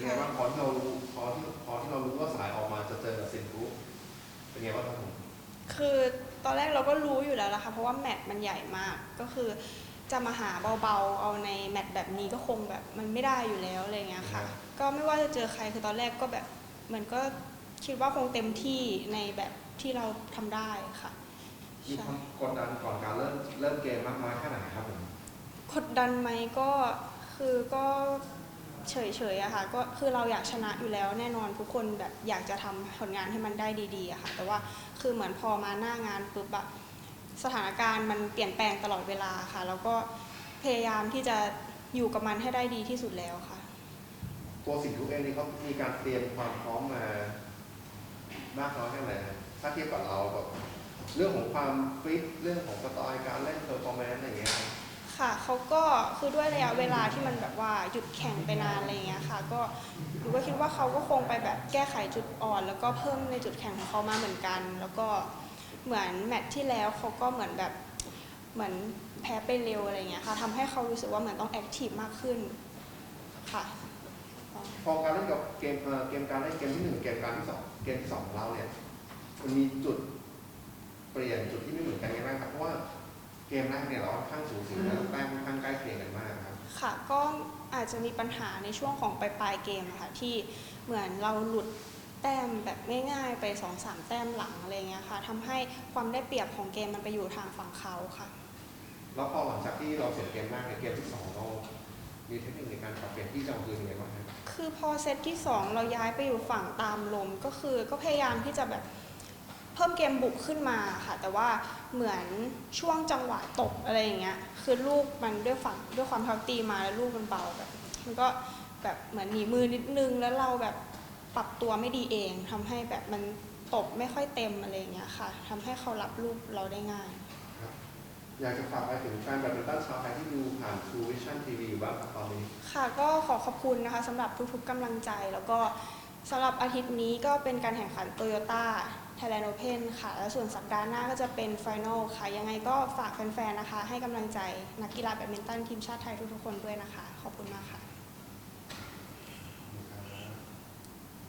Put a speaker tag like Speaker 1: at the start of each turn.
Speaker 1: ยังไงบ้างพอที่เรารู้พอที่พอที่เรารู้ว่าสายออกมาจะเจอกับซินทุเป็นไงบ้างครับผม
Speaker 2: คือตอนแรกเราก็รู้อยู่แล้วละค่ะเพราะว่าแมตช์มันใหญ่มากก็คือจะมาหาเบาๆ เอาในแมตช์แบบนี้ก็คงแบบมันไม่ได้อยู่แล้วอะไรเงี้ยค่ะ ก็ไม่ว่าจะเจอใครคือตอนแรกก็แบบเหมือนก็คิดว่าคงเต็มที่ในแบบที่เราทำได้ค่ะ
Speaker 1: มี
Speaker 2: ใช่
Speaker 1: ความกดดันก่อนการเริ่มเริ่มเกมมากน้อยแค่ไหนครับผม
Speaker 2: กดดันไหมก็คือก็ เฉยๆอะค่ะก็คือเราอยากชนะอยู่แล้วแน่นอนทุกคนแบบอยากจะทำผลงานให้มันได้ดีๆอะค่ะแต่ว่าคือเหมือนพอมาหน้างานปุ๊บอะสถานการณ์มันเปลี่ยนแปลงตลอดเวลาค่ะ แล้วก็พยายามที่จะอยู่กับมันให้ได้ดีที่สุดแล้วค่ะ
Speaker 1: ตัวสินทุเองนี่เขามีการเตรียมความพร้อมมามากน้อยแค่ไหนถ้าเทียบกับเราแบบเรื่องของความฟิตเรื่องของสไตล์การเล่นเพอร์ฟอร์แมนซ์อะไรอย่างเงี้ย ค่ะ
Speaker 2: เขาก็คือด้วยระยะเวลาที่มันแบบว่าหยุดแข่งไปนานอะไรอย่างเงี้ยค่ะ ก็หนูก็คิดว่าเขาก็คงไปแบบแก้ไขจุดอ่อน แล้วก็เพิ่มในจุดแข็งของเขามาเหมือนกัน แล้วก็เหมือนแมตช์ที่แล้วเขาก็เหมือนแบบเหมือนแพ้ไปเร็วอะไรเงี้ยค่ะทำให้เขารู้สึกว่าเหมือนต้องแอคทีฟมากขึ้นค่ะ
Speaker 1: พอการเล่นกับเกมเออเกมการเล่นเกมที่หนึ่งเกมการที่สองเกมที่สองเราเนี่ยมันมีจุดเปลี่ยนจุดที่ไม่เหมือนกันยังไงบ้างครับเพราะว่าเกมแรกเนี่ยเราค่อนข้างสูสีแล้วแต้มค่อนข้ ครับ
Speaker 2: ค่ะก็อาจจะมีปัญหาในช่วงของปลายๆเกมอะค่ะที่เหมือนเราหลุดแต้มแบบง่ายๆไป2อสามแต้มหลังอะไรเงี้ยค่ะทำให้ความได้เปรียบของเกมมันไปอยู่ทางฝั่งเขาค่ะ
Speaker 1: แล้วพอหลังจากที่เราเสียเกมแรกในยเกมที่สองเรามีเทคนิคในการปรับเปลี่ยนที่จะเอาคืนยังไงบ้างครับ
Speaker 2: คือพอเซตที่ 2 เราย้ายไปอยู่ฝั่งตามลมก็คือก็พยายามที่จะแบบเพิ่มเกมบุกขึ้นมาค่ะ แต่ว่าเหมือนช่วงจังหวะตกอะไรอย่างเงี้ยคือลูกมันด้วยฝั่งด้วยความเท้าตีมาแล้วลูกมันเบาแบบมันก็แบบเหมือนหนีมือนิดนึงแล้วเราแบบปรับตัวไม่ดีเองทำให้แบบมันตบไม่ค่อยเต็มอะไรอย่างเงี้ยค่ะทำให้เขารับลูกเราได้ง่าย
Speaker 1: อยากจะฝากไปถึงแฟนแบดมินตันชาวไทยที่ดูผ่าน True Vision TV อยู่บ้างครับตอนนี้
Speaker 2: ค่ะก็ขอขอบคุณนะคะสำหรับทุกๆกำลังใจ แล้วก็สำหรับอาทิตย์นี้ก็เป็นการแข่งขัน Toyota Thailand Open ค่ะ และส่วนสัปดาห์หน้าก็จะเป็นไฟนลค่ะ ยังไงก็ฝากแฟนๆนะคะ ให้กำลังใจนักกีฬาแบดมินตันทีมชาติไทยทุกๆคนด้วยนะคะ ขอบคุณมากค่ะ